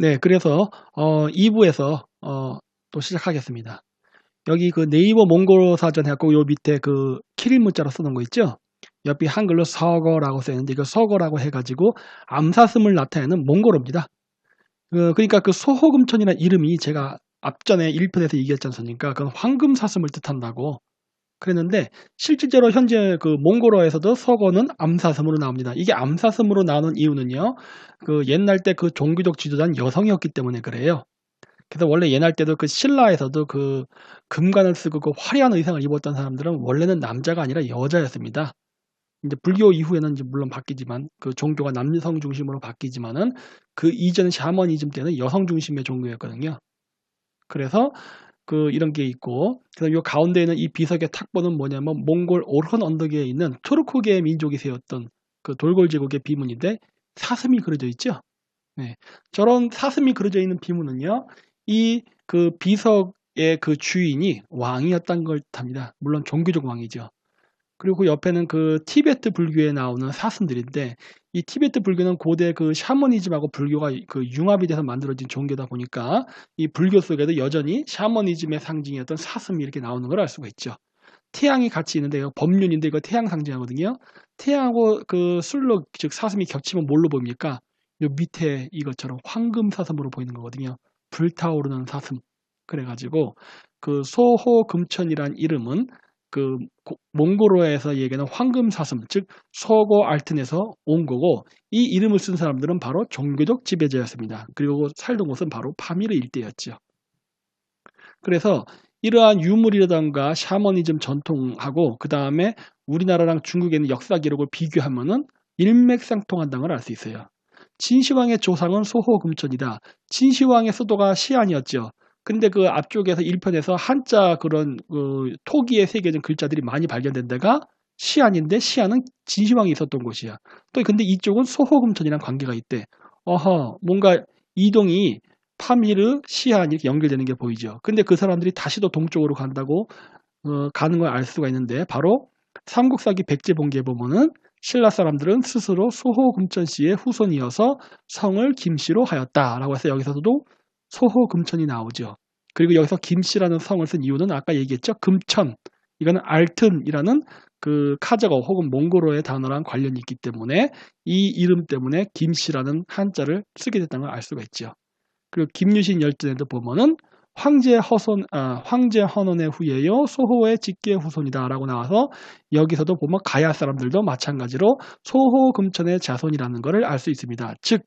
네, 그래서 어, 2부에서 어, 또 시작하겠습니다. 여기 그 네이버 몽골어 사전 해갖고 요 밑에 그 키릴 문자로 쓰는 거 있죠? 옆에 한글로 서거라고 써있는데 이거 서거라고 해가지고 암사슴을 나타내는 몽골어입니다. 그, 그러니까 그 소호금천이라는 이름이 제가 앞전에 1편에서 얘기했지 않습니까? 그건 황금사슴을 뜻한다고 그랬는데 실질적으로 현재 그 몽골어에서도 서거는 암사슴으로 나옵니다. 이게 암사슴으로 나오는 이유는요. 그 옛날 때 그 종교적 지도자는 여성이었기 때문에 그래요. 그래서 원래 옛날 때도 그 신라에서도 그 금관을 쓰고 그 화려한 의상을 입었던 사람들은 원래는 남자가 아니라 여자였습니다. 이제 불교 이후에는 이제 물론 바뀌지만 그 종교가 남성 중심으로 바뀌지만은 그 이전 샤머니즘 때는 여성 중심의 종교였거든요. 그래서 그 이런 게 있고 그다음 요 가운데 있는 이 비석의 탁보는 뭐냐면 몽골 오르헌 언덕에 있는 투르크계 민족이 세웠던 그 돌골 제국의 비문인데 사슴이 그려져 있죠. 네. 저런 사슴이 그려져 있는 비문은요. 이 그 비석의 그 주인이 왕이었던 걸 뜻합니다. 물론 종교적 왕이죠. 그리고 그 옆에는 그 티베트 불교에 나오는 사슴들인데 이 티베트 불교는 고대 그 샤머니즘하고 불교가 그 융합이 돼서 만들어진 종교다 보니까 이 불교 속에도 여전히 샤머니즘의 상징이었던 사슴이 이렇게 나오는 걸 알 수가 있죠. 태양이 같이 있는데 이거 법륜인데 이거 태양 상징하거든요. 태양하고 그 술로 즉 사슴이 겹치면 뭘로 보입니까? 요 밑에 이것처럼 황금 사슴으로 보이는 거거든요. 불타오르는 사슴. 그래가지고 그 소호금천이란 이름은 그 몽골어에서 얘기하는 황금 사슴, 즉 서고 알튼에서 온 거고 이 이름을 쓴 사람들은 바로 종교적 지배자였습니다. 그리고 살던 곳은 바로 파미르 일대였죠. 그래서 이러한 유물이라던가 샤머니즘 전통하고 그 다음에 우리나라랑 중국에 있는 역사 기록을 비교하면은 일맥상통한다는 걸 알 수 있어요. 진시황의 조상은 소호금천이다. 진시황의 수도가 시안이었죠. 근데 그 앞쪽에서 1편에서 한자 그런 그 토기에 새겨진 글자들이 많이 발견된 데가 시안인데 시안은 진시황이 있었던 곳이야. 또 근데 이쪽은 소호금천이랑 관계가 있대. 어허, 뭔가 이동이 파미르, 시안 이렇게 연결되는 게 보이죠. 근데 그 사람들이 다시 또 동쪽으로 간다고 어, 가는 걸 알 수가 있는데 바로 삼국사기 백제봉기에 보면은 신라 사람들은 스스로 소호금천 씨의 후손이어서 성을 김씨로 하였다라고 해서 여기서도 소호금천이 나오죠. 그리고 여기서 김씨라는 성을 쓴 이유는 아까 얘기했죠. 금천. 이거는 알튼이라는 그 카자거 혹은 몽골어의 단어랑 관련이 있기 때문에 이 이름 때문에 김씨라는 한자를 쓰게 됐다는 걸 알 수가 있죠. 그리고 김유신 열전에도 보면은 황제 허손, 아, 황제 헌원의 후예요, 소호의 직계 후손이다라고 나와서 여기서도 보면 가야 사람들도 마찬가지로 소호 금천의 자손이라는 것을 알 수 있습니다. 즉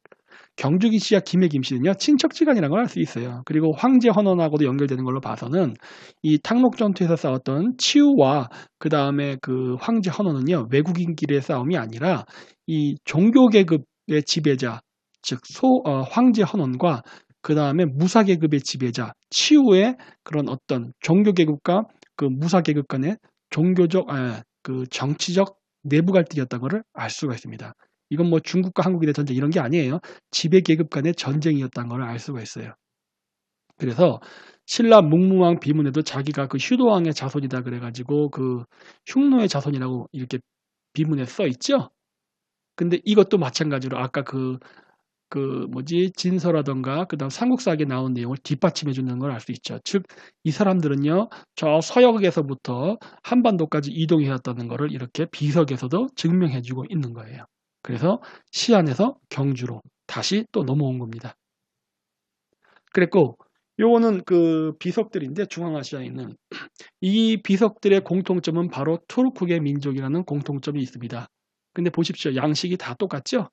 경주기 씨와 김해 김 씨는요 친척지간이라는 걸 알 수 있어요. 그리고 황제 헌원하고도 연결되는 걸로 봐서는 이 탕록 전투에서 싸웠던 치우와 그 다음에 그 황제 헌원은요 외국인끼리의 싸움이 아니라 이 종교 계급의 지배자 즉 소, 어, 황제 헌원과 그 다음에 무사 계급의 지배자 치우의 그런 어떤 종교 계급과 그 무사 계급 간의 종교적 아, 그 정치적 내부 갈등이었다는 것을 알 수가 있습니다. 이건 뭐 중국과 대한 전쟁 이런 게 아니에요. 지배 계급 간의 전쟁이었다는 걸 알 수가 있어요. 그래서 신라 묵무왕 비문에도 자기가 그 휴도왕의 자손이다 그래가지고 그 흉노의 자손이라고 이렇게 비문에 써 있죠. 근데 이것도 마찬가지로 아까 그, 그 뭐지 진서라던가 그 다음 삼국사기에 나온 내용을 뒷받침해 주는 걸 알 수 있죠. 즉 이 사람들은요 저 서역에서부터 한반도까지 이동해왔다는 것을 이렇게 비석에서도 증명해 주고 있는 거예요. 그래서 시안에서 경주로 다시 또 넘어온 겁니다. 그랬고 요거는 그 비석들인데 중앙아시아에 있는 이 비석들의 공통점은 바로 투르크계 민족이라는 공통점이 있습니다. 근데 보십시오. 양식이 다 똑같죠?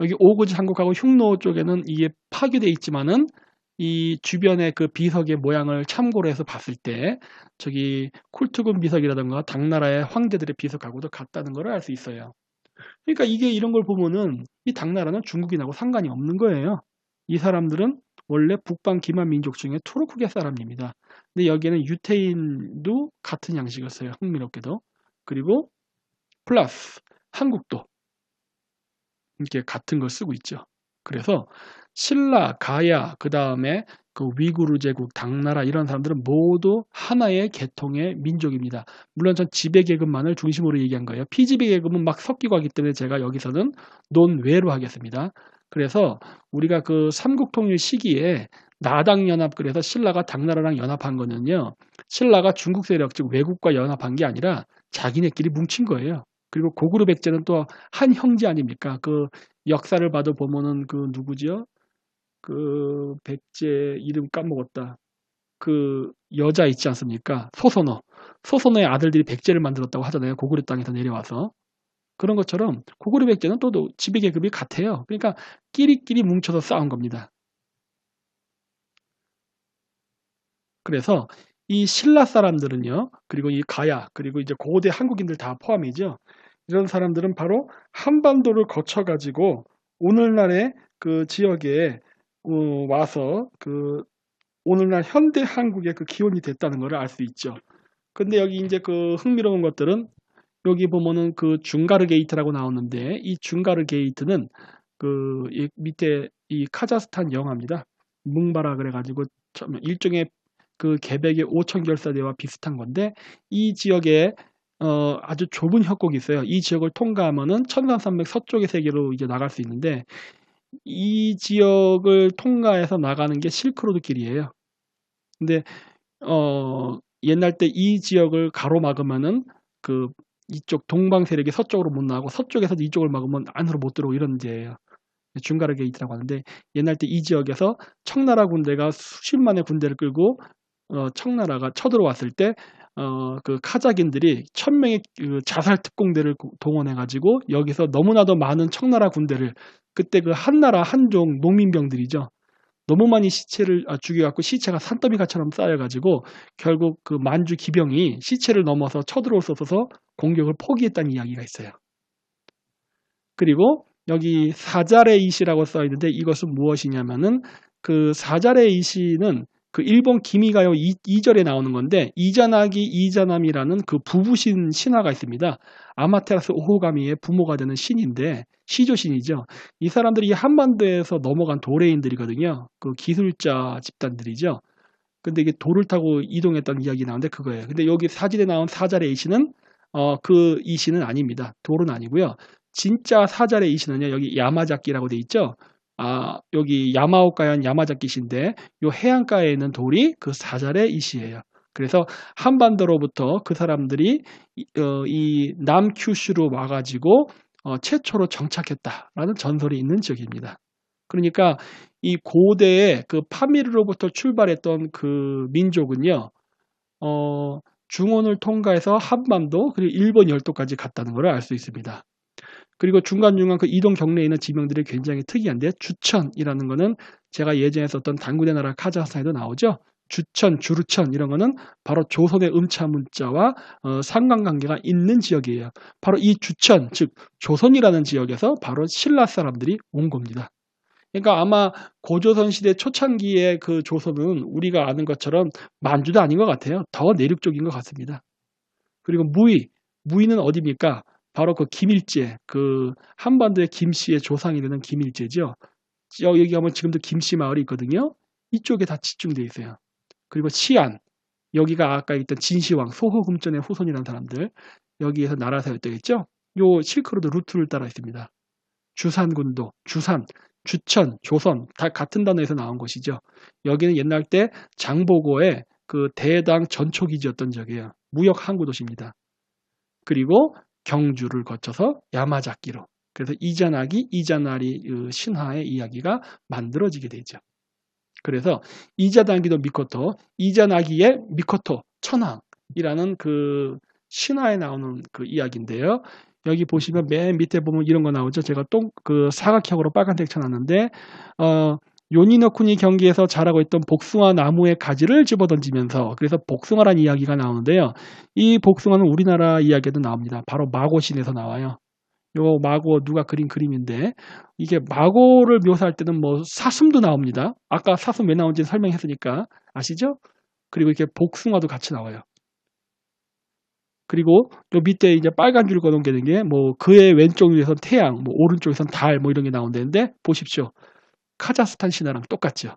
여기 오구지 한국하고 흉노 쪽에는 이게 파괴되어 있지만은 이 주변의 그 비석의 모양을 참고로 해서 봤을 때 저기 쿨투금 비석이라든가 당나라의 황제들의 비석하고도 같다는 걸 알 수 있어요. 그러니까 이게 이런 걸 보면은 이 당나라는 중국인하고 상관이 없는 거예요. 이 사람들은 원래 북방 기만 민족 중에 투르크계 사람입니다. 근데 여기에는 유태인도 같은 양식을 써요. 흥미롭게도. 그리고 플러스 한국도 이렇게 같은 걸 쓰고 있죠. 그래서 신라, 가야, 그 다음에 그 위구르 제국, 당나라 이런 사람들은 모두 하나의 계통의 민족입니다. 물론 전 지배 계급만을 중심으로 얘기한 거예요. 피지배 계급은 막 섞이고 하기 때문에 제가 여기서는 논외로 하겠습니다. 그래서 우리가 그 삼국통일 시기에 나당연합 그래서 신라가 당나라랑 연합한 거는요. 신라가 중국 세력 즉 외국과 연합한 게 아니라 자기네끼리 뭉친 거예요. 그리고 고구려 백제는 또 한 형제 아닙니까? 그 역사를 봐도 보면은 그 누구지요? 그 백제 이름 까먹었다. 그 여자 있지 않습니까? 소선어. 소선어의 아들들이 백제를 만들었다고 하잖아요. 고구려 땅에서 내려와서. 그런 것처럼 고구려 백제는 또 지배 계급이 같아요. 그러니까 끼리끼리 뭉쳐서 싸운 겁니다. 그래서 이 신라 사람들은요, 그리고 이 가야, 그리고 이제 고대 한국인들 다 포함이죠. 이런 사람들은 바로 한반도를 거쳐 가지고 오늘날의 그 지역에 어, 와서 그 오늘날 현대 한국의 그 기원이 됐다는 것을 알 수 있죠. 근데 여기 이제 그 흥미로운 것들은 여기 보면은 그 중가르 게이트라고 나오는데 이 중가르 게이트는 그 밑에 이 카자흐스탄 영화입니다. 뭉바라 그래가지고 일종의 그 개백의 5천 결사대와 비슷한 건데 이 지역에 어, 아주 좁은 협곡이 있어요. 이 지역을 통과하면은 천산산맥 서쪽의 세계로 이제 나갈 수 있는데 이 지역을 통과해서 나가는 게 실크로드 길이에요. 근데 어, 옛날 때 이 지역을 가로막으면은 그 이쪽 동방 세력이 서쪽으로 못 나가고 서쪽에서도 이쪽을 막으면 안으로 못 들어오고 이런 문제예요. 중가르 게이트라고 하는데 옛날 때 이 지역에서 청나라 군대가 수십만의 군대를 끌고 어, 청나라가 쳐들어왔을 때 어, 그 카자긴들이 천 명의 그 자살 특공대를 동원해 가지고 여기서 너무나도 많은 청나라 군대를 그때 그 한나라 한종 농민병들이죠. 너무 많이 시체를 아, 죽여갖고 시체가 산더미가처럼 쌓여가지고 결국 그 만주 기병이 시체를 넘어서 없어서 공격을 포기했다는 이야기가 있어요. 그리고 여기 사자레 이시라고 써 있는데 이것은 무엇이냐면은 그 사자레 이시는 그 일본 기미가요 2, 절에 나오는 건데 이자나기 이자남이라는 그 부부신 신화가 있습니다. 아마테라스 오호가미의 부모가 되는 신인데 시조신이죠. 이 사람들이 한반도에서 넘어간 도레인들이거든요. 그 기술자 집단들이죠. 근데 이게 돌을 타고 이동했다는 이야기 나오는데 그거예요. 근데 여기 사진에 나온 사자의 이신은 어, 그 이신은 아닙니다. 돌은 아니고요. 진짜 사자의 이신은요. 여기 야마자키라고 돼 있죠. 아, 여기 야마오카현 야마자키시인데 요 해안가에 있는 돌이 그 사자의 이시예요. 그래서 한반도로부터 그 사람들이 어, 이 남큐슈로 와가지고 어, 최초로 정착했다라는 전설이 있는 지역입니다. 그러니까 이 고대의 그 파미르로부터 출발했던 그 민족은요, 어, 중원을 통과해서 한반도 그리고 일본 열도까지 갔다는 것을 알 수 있습니다. 그리고 중간중간 그 이동 경로에 있는 지명들이 굉장히 특이한데 주천이라는 거는 제가 예전에 썼던 당군의 나라 카자흐스탄에도 나오죠. 주천, 주루천 이런 거는 바로 조선의 음차 문자와 어, 상관관계가 있는 지역이에요. 바로 이 주천, 즉 조선이라는 지역에서 바로 신라 사람들이 온 겁니다. 그러니까 아마 고조선 시대 초창기의 그 조선은 우리가 아는 것처럼 만주도 아닌 것 같아요. 더 내륙 쪽인 것 같습니다. 그리고 무의, 무의는 어디입니까? 바로 그 김일제, 그 한반도의 김씨의 조상이 되는 김일제죠. 여기 가면 지금도 김씨 마을이 있거든요. 이쪽에 다 집중되어 있어요. 그리고 치안, 여기가 아까 있던 진시황, 소호금전의 후손이라는 사람들, 여기에서 나라 세웠다겠죠? 요 실크로드 루트를 따라 있습니다. 주산군도, 주산, 주천, 조선 다 같은 단어에서 나온 것이죠. 여기는 옛날 때 장보고의 그 대당 전초기지였던 적이에요. 무역 항구 도시입니다. 그리고 경주를 거쳐서 야마자키로 그래서 이자나기 이자나리 그 신화의 이야기가 만들어지게 되죠. 그래서 이자나기도 미코토, 이자나기의 미코토 천황이라는 그 신화에 나오는 그 이야기인데요. 여기 보시면 맨 밑에 보면 이런 거 나오죠. 제가 똥 그 사각형으로 빨간색 쳐놨는데 어 요니노쿠니 경기에서 자라고 있던 복숭아 나무의 가지를 집어던지면서 그래서 복숭아란 이야기가 나오는데요. 이 복숭아는 우리나라 이야기에도 나옵니다. 바로 마고신에서 나와요. 요 마고 누가 그린 그림인데 이게 마고를 묘사할 때는 뭐 사슴도 나옵니다. 아까 사슴 왜 나온지 설명했으니까 아시죠? 그리고 이렇게 복숭아도 같이 나와요. 그리고 요 밑에 이제 빨간 줄 거는 게뭐 그의 왼쪽 위에선 태양, 뭐 오른쪽에선 달, 뭐 이런 게 나온다는데 보십시오. 카자흐스탄 신화랑 똑같죠.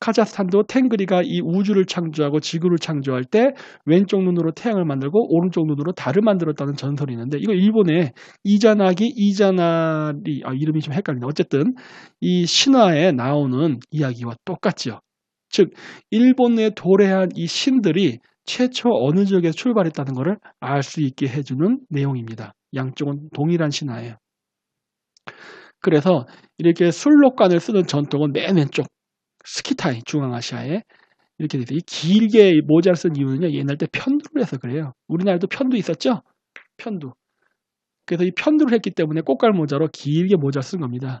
카자흐스탄도 탱그리가 이 우주를 창조하고 지구를 창조할 때 왼쪽 눈으로 태양을 만들고 오른쪽 눈으로 달을 만들었다는 전설이 있는데 이거 일본의 이자나기 이자나리 아 이름이 좀 헷갈리네. 어쨌든 이 신화에 나오는 이야기와 똑같지요. 즉 일본에 도래한 이 신들이 최초 어느 지역에서 출발했다는 것을 알 수 있게 해주는 내용입니다. 양쪽은 동일한 신화예요. 그래서 이렇게 술록관을 쓰는 전통은 맨 왼쪽 스키타이 중앙아시아에 이렇게 돼서 이 길게 모자를 쓴 이유는요 옛날 때 편두를 해서 그래요. 우리나라도 편두 있었죠? 편두. 그래서 이 편두를 했기 때문에 꽃갈 모자로 길게 모자 쓴 겁니다.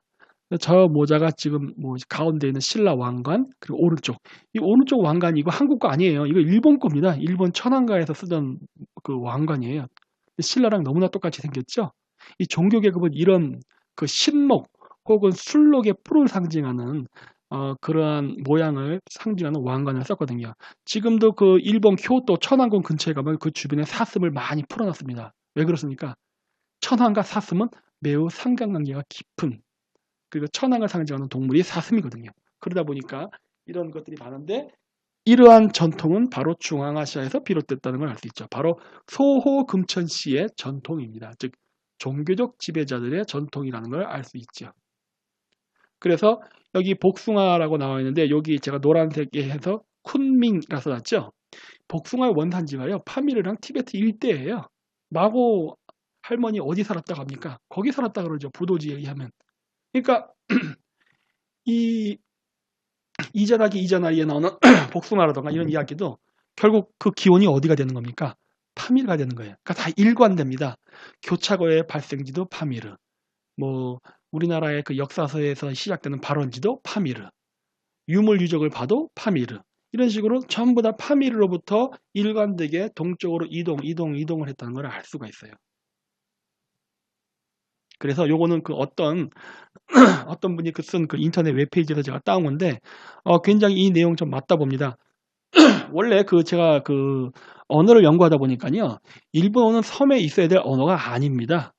저 모자가 지금 뭐 가운데 있는 신라 왕관 그리고 오른쪽 이 오른쪽 왕관이 이거 한국 거 아니에요. 이거 일본 겁니다. 일본 천황가에서 쓰던 그 왕관이에요. 신라랑 너무나 똑같이 생겼죠. 이 종교 계급은 이런 그 신목 혹은 술록의 뿔을 상징하는 어, 그러한 모양을 상징하는 왕관을 썼거든요. 지금도 그 일본 교토 천왕궁 근처에 가면 그 주변에 사슴을 많이 풀어놨습니다. 왜 그렇습니까? 천황과 사슴은 매우 상관관계가 깊은 그리고 천황을 상징하는 동물이 사슴이거든요. 그러다 보니까 이런 것들이 많은데 이러한 전통은 바로 중앙아시아에서 비롯됐다는 걸 알 수 있죠. 바로 소호금천시의 전통입니다. 즉 종교적 지배자들의 전통이라는 걸 알 수 있죠. 그래서 여기 복숭아라고 나와 있는데 여기 제가 노란색에 해서 쿤밍이라 써놨죠. 복숭아의 원산지가요. 파미르랑 티베트 일대예요. 마고 할머니 어디 살았다고 합니까? 거기 살았다 그러죠. 부도지 얘기하면. 그러니까 이 이자나기 이자나이에 나오는 복숭아라던가 이런 이야기도 결국 그 기원이 어디가 되는 겁니까? 파미르가 되는 거예요. 그러니까 다 일관됩니다. 교차거의 발생지도 파미르. 뭐 우리나라의 그 역사서에서 시작되는 발원지도 파미르. 유물 유적을 봐도 파미르. 이런 식으로 전부 다 파미르로부터 일관되게 동쪽으로 이동, 이동, 이동을 했다는 걸 알 수가 있어요. 그래서 요거는 그 어떤 어떤 분이 그 쓴 그 인터넷 웹페이지에서 제가 따온 건데 어, 굉장히 이 내용 좀 맞다 봅니다. 원래 그 제가 그 언어를 연구하다 보니까요. 일본어는 섬에 있어야 될 언어가 아닙니다.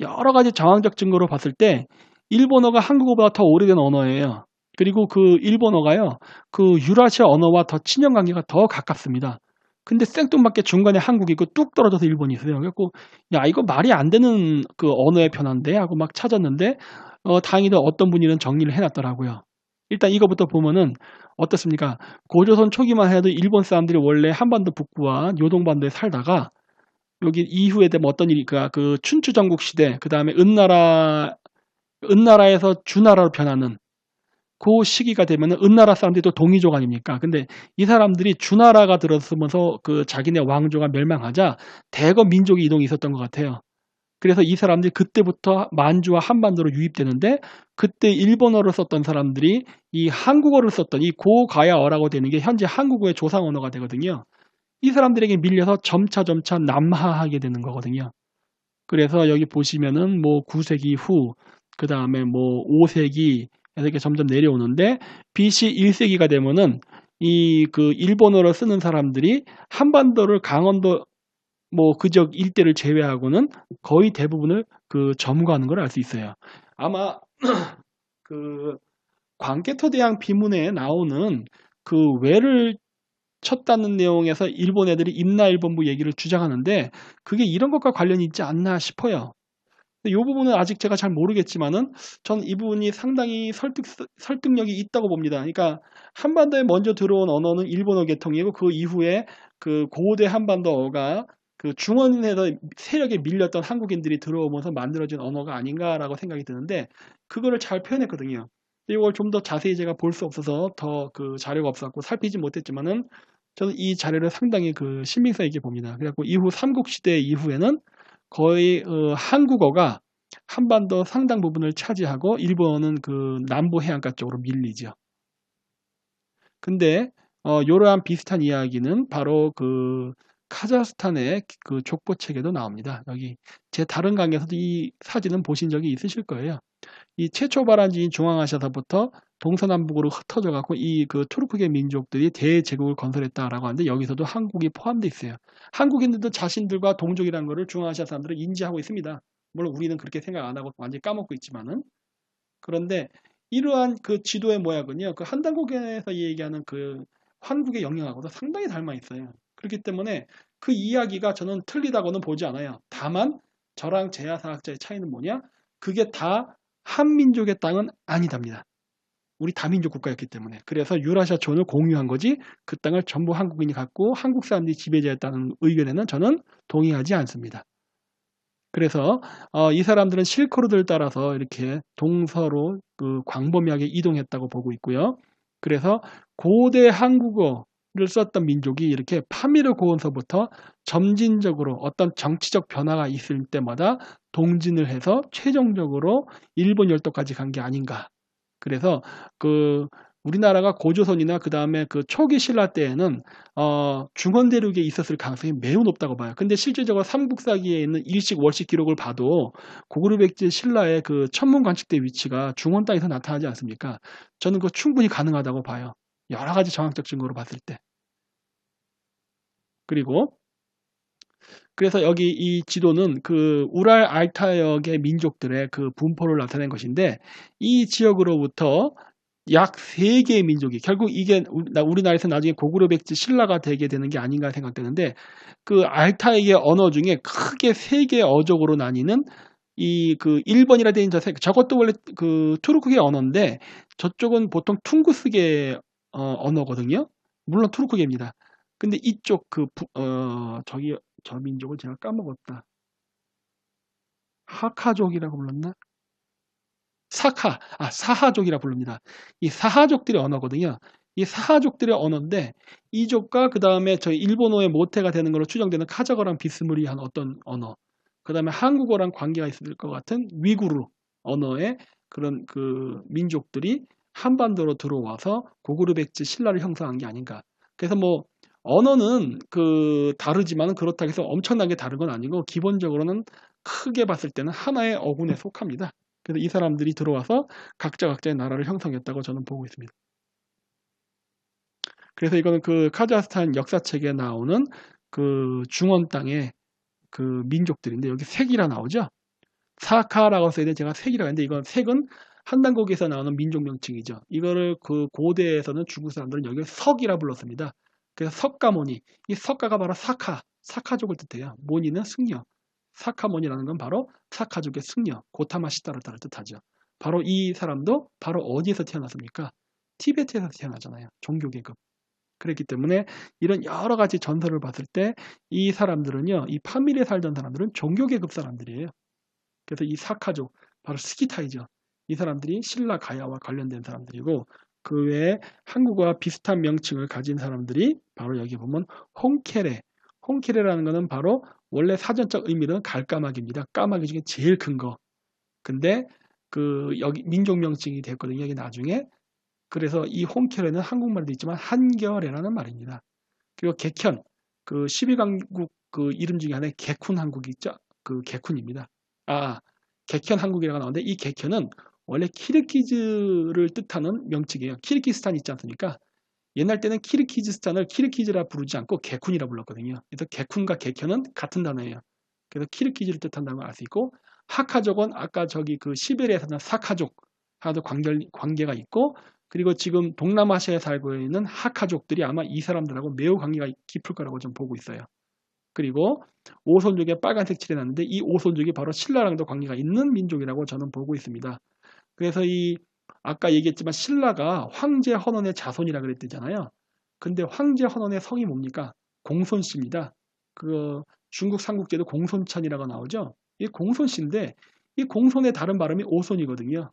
여러 가지 정황적 증거로 봤을 때 일본어가 한국어보다 더 오래된 언어예요. 그리고 그 일본어가요. 그 유라시아 언어와 더 친연 관계가 더 가깝습니다. 근데 생뚱맞게 중간에 한국이 그뚝 떨어져서 일본이 있어요. 그래갖고 야 이거 말이 안 되는 그 언어의 편한데 하고 막 찾았는데 어, 다행히도 어떤 분이는 정리를 해놨더라고요. 일단 이거부터 보면은 어떻습니까? 고조선 초기만 해도 일본 사람들이 원래 한반도 북부와 요동반도에 살다가 여기 이후에 되면 어떤 일이까 그 춘추 전국 시대 그 다음에 은나라 은나라에서 주나라로 변하는 그 시기가 되면은 은나라 사람들이 또 동이족 아닙니까? 근데 이 사람들이 주나라가 들어서면서 그 자기네 왕조가 멸망하자 대거 민족이 이동이 있었던 것 같아요. 그래서 이 사람들이 그때부터 만주와 한반도로 유입되는데 그때 일본어를 썼던 사람들이 이 한국어를 썼던 이 고가야어라고 되는 게 현재 한국어의 조상 언어가 되거든요. 이 사람들에게 밀려서 점차 점차 남하하게 되는 거거든요. 그래서 여기 보시면은 뭐 9세기 후, 그 다음에 뭐 5세기 이렇게 점점 내려오는데 BC 1세기가 되면은 이 그 일본어를 쓰는 사람들이 한반도를 강원도 뭐 그적 일대를 제외하고는 거의 대부분을 그 점거하는 걸 알 수 있어요. 아마 그 광개토 대왕 비문에 나오는 그 외를 쳤다는 내용에서 일본 애들이 임나일본부 얘기를 주장하는데 그게 이런 것과 관련이 있지 않나 싶어요. 이 부분은 아직 제가 잘 모르겠지만은 전 이 부분이 상당히 설득 설득력이 있다고 봅니다. 그러니까 한반도에 먼저 들어온 언어는 일본어 계통이고 그 이후에 그 고대 한반도어가 그 중원에서 세력에 밀렸던 한국인들이 들어오면서 만들어진 언어가 아닌가라고 생각이 드는데 그거를 잘 표현했거든요. 이걸 좀 더 자세히 제가 볼 수 없어서 더 그 자료가 없었고 살피지 못했지만은 저는 이 자료를 상당히 그 신빙성 있게 봅니다. 그래갖고 이후 삼국시대 이후에는 거의 어, 한국어가 한반도 상당 부분을 차지하고 일본은 그 남부 해안가 쪽으로 밀리죠. 근데 어, 이러한 비슷한 이야기는 바로 그 카자흐스탄의 그 족보 책에도 나옵니다. 여기 제 다른 강의에서도 이 사진은 보신 적이 있으실 거예요. 이 최초 발원지인 중앙아시아서부터 동서남북으로 흩어져 갖고 이 그 투르크계 민족들이 대제국을 건설했다라고 하는데 여기서도 한국이 포함되어 있어요. 한국인들도 자신들과 동족이라는 것을 중앙아시아 사람들은 인지하고 있습니다. 물론 우리는 그렇게 생각 안 하고 완전히 까먹고 있지만은 그런데 이러한 그 지도의 모양은요. 그 한단국에서 얘기하는 그 한국의 영향하고도 상당히 닮아 있어요. 그렇기 때문에 그 이야기가 저는 틀리다고는 보지 않아요. 다만 저랑 제야사학자의 차이는 뭐냐? 그게 다 한민족의 땅은 아니답니다. 우리 다민족 국가였기 때문에. 그래서 유라시아촌을 공유한 거지 그 땅을 전부 한국인이 갖고 한국 사람들이 지배자였다는 의견에는 저는 동의하지 않습니다. 그래서 어, 이 사람들은 실크로드를 따라서 이렇게 동서로 그 광범위하게 이동했다고 보고 있고요. 그래서 고대 한국어 를 썼던 민족이 이렇게 파미르 고원서부터 점진적으로 어떤 정치적 변화가 있을 때마다 동진을 해서 최종적으로 일본 열도까지 간 게 아닌가. 그래서 그 우리나라가 고조선이나 그 다음에 그 초기 신라 때에는 어, 중원 대륙에 있었을 가능성이 매우 높다고 봐요. 근데 실제적으로 삼국사기에 있는 일식 월식 기록을 봐도 고구려백제 신라의 그 천문 관측대 위치가 중원 땅에서 나타나지 않습니까? 저는 그거 충분히 가능하다고 봐요. 여러 가지 정확적 증거로 봤을 때. 그리고 그래서 여기 이 지도는 그 우랄 알타역의 민족들의 그 분포를 나타낸 것인데 이 지역으로부터 약 3개의 민족이 결국 이게 우리나라에서 나중에 고구려 백제 신라가 되게 되는 게 아닌가 생각되는데 그 알타이의 언어 중에 크게 3개의 어족으로 나뉘는 이 그 1번이라 되어 있는 저 저것도 원래 그 투르크계 언어인데 저쪽은 보통 퉁구스계 어, 언어거든요. 물론 투르크계입니다. 근데 이쪽 그 어, 저기 저 민족을 제가 까먹었다. 하카족이라고 불렀나? 사카, 아, 사하족이라 부릅니다. 이 사하족들의 언어거든요. 이 사하족들의 언어인데 이족과 그 다음에 저희 일본어의 모태가 되는 걸로 추정되는 카자거랑 비스무리한 어떤 언어, 그 다음에 한국어랑 관계가 있을 것 같은 위구르 언어의 그런 그 민족들이 한반도로 들어와서 고구려 백제 신라를 형성한 게 아닌가. 그래서 뭐 언어는 그 다르지만 그렇다고 해서 엄청나게 다른 건 아니고 기본적으로는 크게 봤을 때는 하나의 어군에 속합니다. 그래서 이 사람들이 들어와서 각자 각자의 나라를 형성했다고 저는 보고 있습니다. 그래서 이거는 그 카자흐스탄 역사책에 나오는 그 중원 땅의 그 민족들인데 여기 색이라 나오죠. 사카라고 돼. 제가 색이라고 했는데 이건 색은 한단국에서 나오는 민족 명칭이죠. 이거를 그 고대에서는 중국 사람들은 여기를 석이라 불렀습니다. 그래서 석가모니, 이 석가가 바로 사카, 사카족을 뜻해요. 모니는 승려. 사카몬이라는 건 바로 사카족의 승려, 고타마시다를 따를 뜻하죠. 바로 이 사람도 바로 어디에서 태어났습니까? 티베트에서 태어나잖아요. 종교계급. 그랬기 때문에 이런 여러 가지 전설을 봤을 때 이 사람들은요, 이 파밀에 살던 사람들은 종교계급 사람들이에요. 그래서 이 사카족, 바로 스키타이죠. 이 사람들이 신라 가야와 관련된 사람들이고 그 외에 한국어와 비슷한 명칭을 가진 사람들이 바로 여기 보면 홍케레, 홍케레라는 것은 바로 원래 사전적 의미는 갈까마귀입니다. 까마귀 중에 제일 큰 거. 근데 그 여기 민족 명칭이 됐거든요. 여기 나중에. 그래서 이 홍켈에는 한국말도 있지만 한결에라는 말입니다. 그리고 객현 그 12강국 그 이름 중에 하나의 개쿤 한국이 있죠. 그 개쿤입니다. 아, 객현 한국이라고 나오는데 이 객현은 원래 키르키즈를 뜻하는 명칭이에요. 키르키스탄 있지 않습니까? 옛날 때는 키르키즈스탄을 키르키즈라 부르지 않고 개쿤이라 불렀거든요. 그래서 개쿤과 개현은 같은 단어예요. 그래서 키르키즈를 뜻한다는 걸 알 수 있고 하카족은 아까 저기 그 시베리아에 사는 사카족 하도 관계, 가 있고 그리고 지금 동남아시아에 살고 있는 하카족들이 아마 이 사람들하고 매우 관계가 깊을 거라고 좀 보고 있어요. 그리고 오손족에 빨간색 칠해놨는데 이 오손족이 바로 신라랑도 관계가 있는 민족이라고 저는 보고 있습니다. 그래서 이 아까 얘기했지만 신라가 황제 헌원의 자손이라 그랬잖아요. 근데 황제 헌원의 성이 뭡니까? 공손씨입니다. 그 중국 삼국제도 공손천이라고 나오죠. 이 공손씨인데 이 공손의 다른 발음이 오손이거든요.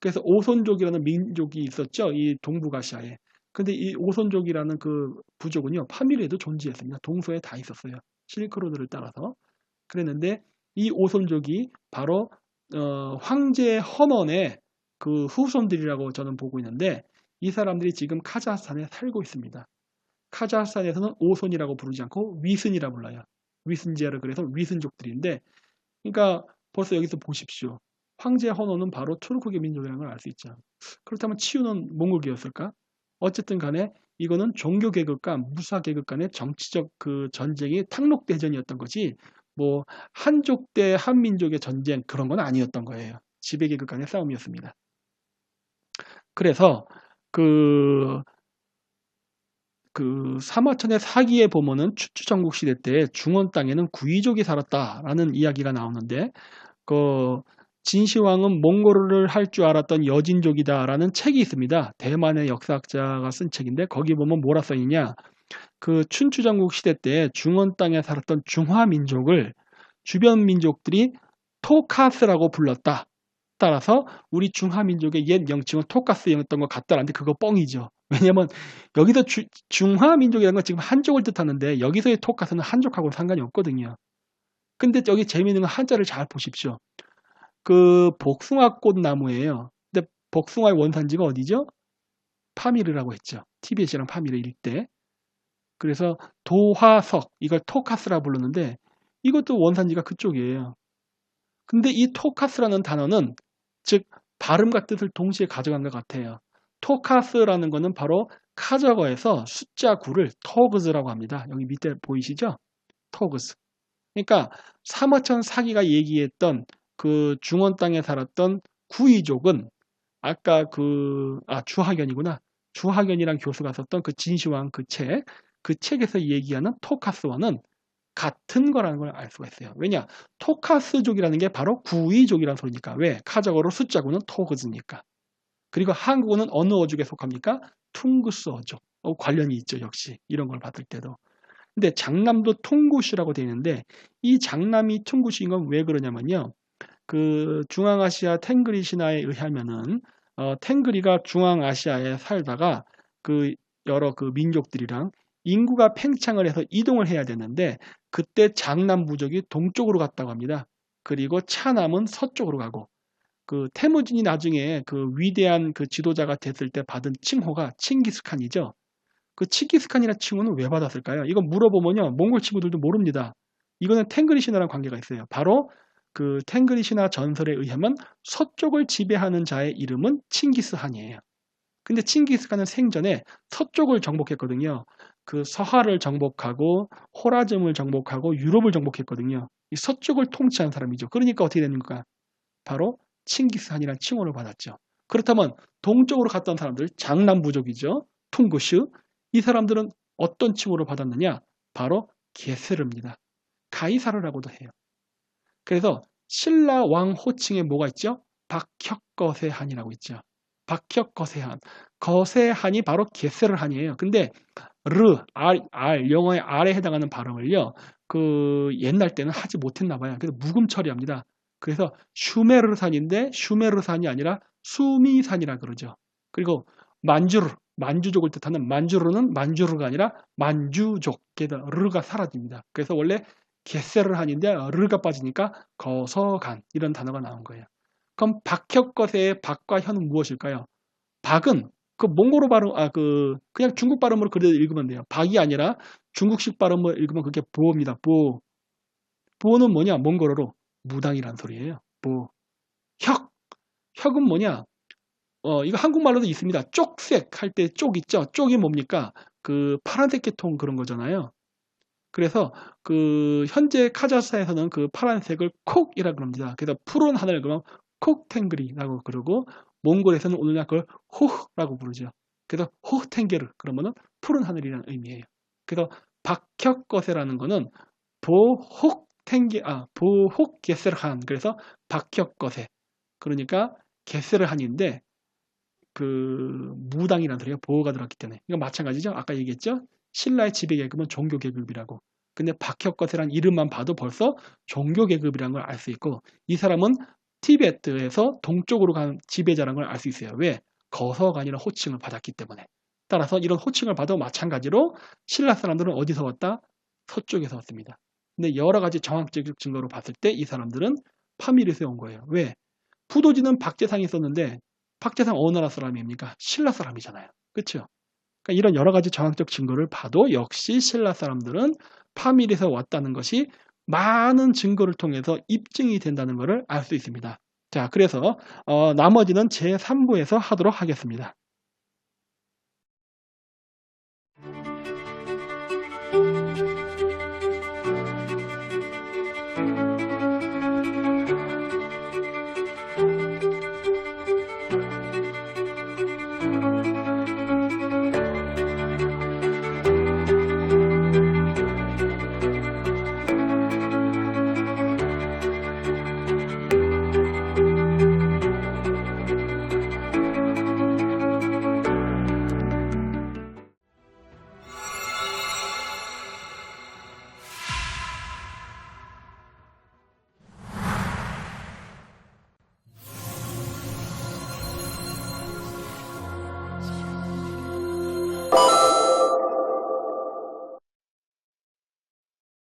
그래서 오손족이라는 민족이 있었죠. 이 동북아시아에. 근데 이 오손족이라는 그 부족은요. 파밀리에도 존재했습니다. 동서에 다 있었어요. 실크로드를 따라서. 그랬는데 이 오손족이 바로 어, 황제 헌원의 그 후손들이라고 저는 보고 있는데 이 사람들이 지금 카자흐스탄에 살고 있습니다. 카자흐스탄에서는 오손이라고 부르지 않고 위슨이라 불러요. 위슨지아를 그래서 위슨족들인데 그러니까 벌써 여기서 보십시오. 황제 헌호는 바로 투르크계 민족이라는 걸 알 수 있죠. 그렇다면 치유는 몽골계였을까? 어쨌든 간에 이거는 종교 계급과 무사 계급 간의 정치적 그 전쟁이 탕록 대전이었던 거지 뭐 한족 대 한민족의 전쟁 그런 건 아니었던 거예요. 지배 계급 간의 싸움이었습니다. 그래서 그, 그 사마천의 사기에 보면은 추추전국 시대 때 중원 땅에는 구이족이 살았다라는 이야기가 나오는데 그 진시황은 몽골을 할 줄 알았던 여진족이다라는 책이 있습니다. 대만의 역사학자가 쓴 책인데 거기 보면 뭐라 써 있냐? 그 춘추 전국 시대 때 중원 땅에 살았던 중화 민족을 주변 민족들이 토카스라고 불렀다. 따라서 우리 중화 민족의 옛 명칭은 토카스였던 것 같다라는데 그거 뻥이죠. 왜냐면 여기서 주, 중화 민족이라는 건 지금 한족을 뜻하는데 여기서의 토카스는 한족하고 상관이 없거든요. 근데 여기 재미있는 건 한자를 잘 보십시오. 그 복숭아꽃 나무예요. 근데 복숭아의 원산지가 어디죠? 파미르라고 했죠. TBS랑 파미르 일대. 그래서 도화석 이걸 토카스라 불렀는데 이것도 원산지가 그쪽이에요. 근데 이 토카스라는 단어는 즉 발음과 뜻을 동시에 가져간 것 같아요. 토카스라는 것은 바로 카저거에서 숫자 9를 토그즈라고 합니다. 여기 밑에 보이시죠? 토그즈. 그러니까 사마천 사기가 얘기했던 그 중원 땅에 살았던 구이족은 아까 그, 아, 주하견이구나. 주하견이란 교수가 썼던 그 진시황 그 책, 그 책에서 얘기하는 토카스와는 같은 거라는 걸 알 수가 있어요. 왜냐? 토카스족이라는 게 바로 구이족이라는 소리니까. 왜? 카적어로 숫자구는 토그즈니까. 그리고 한국어는 어느 어족에 속합니까? 퉁구스 어족. 어, 관련이 있죠. 역시. 이런 걸 봤을 때도. 근데 장남도 퉁구시라고 되어 있는데 이 장남이 퉁구시인 건 왜 그러냐면요. 그 중앙아시아 탱그리 신화에 의하면은 어, 탱그리가 중앙아시아에 살다가 그 여러 그 민족들이랑 인구가 팽창을 해서 이동을 해야 되는데 그때 장남 부족이 동쪽으로 갔다고 합니다. 그리고 차남은 서쪽으로 가고 그 태무진이 나중에 그 위대한 그 지도자가 됐을 때 받은 칭호가 칭기스칸이죠. 그 칭기스칸이라는 칭호는 왜 받았을까요? 이거 물어보면요. 몽골 친구들도 모릅니다. 이거는 탱그리 신화랑 관계가 있어요. 바로 그 탱그리 신화 전설에 의하면 서쪽을 지배하는 자의 이름은 칭기스한이에요. 근데 칭기스칸은 생전에 서쪽을 정복했거든요. 그 서하를 정복하고 호라즘을 정복하고 유럽을 정복했거든요. 이 서쪽을 통치한 사람이죠. 그러니까 어떻게 되는가? 바로 칭기스한이라는 칭호를 받았죠. 그렇다면 동쪽으로 갔던 사람들 장남 부족이죠. 퉁구슈 이 사람들은 어떤 칭호를 받았느냐? 바로 게세르입니다. 가이사르라고도 해요. 그래서 신라 왕 호칭에 뭐가 있죠? 박혁거세 한이라고 있죠. 박혁 거세한. 거세한이 바로 게세르한이에요. 근데 르, 알, 알, 영어의 R에 해당하는 발음을요, 그 옛날 때는 하지 못했나 봐요. 그래서 묵음 처리합니다. 그래서 슈메르산인데 슈메르산이 아니라 수미산이라 그러죠. 그리고 만주르, 만주족을 뜻하는 만주르는 만주르가 아니라 만주족, 게다 르가 사라집니다. 그래서 원래 게세르한인데 르가 빠지니까 거서간 이런 단어가 나온 거예요. 그럼 박혁거세의 박과 현은 무엇일까요? 박은 그 몽골어 발음, 아, 그, 그냥 중국 발음으로 그대로 읽으면 돼요. 박이 아니라 중국식 발음으로 읽으면 그게 보입니다. 보. 보는 뭐냐? 몽골어로 무당이란 소리예요. 보. 혁. 혁은 뭐냐? 어, 이거 한국말로도 있습니다. 쪽색 할 때 쪽 있죠? 쪽이 뭡니까? 그 파란색 계통 그런 거잖아요. 그래서 그 현재 카자흐스탄에서는 그 파란색을 콕이라 고 그럽니다. 그래서 푸른 하늘 그러면 콕탱그리라고 그러고 몽골에서는 오늘날 그걸 호흐라고 부르죠. 그래서 호흐텐게르 그러면은 푸른 하늘이라는 의미예요. 그래서 박혁거세라는 거는 보혹텐게 아 보혹게세르한 그래서 박혁거세 그러니까 게세르한인데 그 무당이라는 소리가 보호가 들었기 때문에 이거 마찬가지죠. 아까 얘기했죠. 신라의 지배 계급은 종교 계급이라고. 근데 박혁거세란 이름만 봐도 벌써 종교 계급이라는 걸 알 수 있고 이 사람은 티베트에서 동쪽으로 간 지배자라는 걸 알 수 있어요. 왜? 거서간이라는 호칭을 받았기 때문에. 따라서 이런 호칭을 받아 마찬가지로 신라 사람들은 어디서 왔다? 서쪽에서 왔습니다. 근데 여러 가지 정황적 증거로 봤을 때 이 사람들은 파미르에서 온 거예요. 왜? 부도지는 박재상이 있었는데 박재상 어느 나라 사람입니까? 신라 사람이잖아요. 그렇죠? 그러니까 이런 여러 가지 정황적 증거를 봐도 역시 신라 사람들은 파밀에서 왔다는 것이 많은 증거를 통해서 입증이 된다는 것을 알 수 있습니다. 자, 그래서 어, 나머지는 제3부에서 하도록 하겠습니다.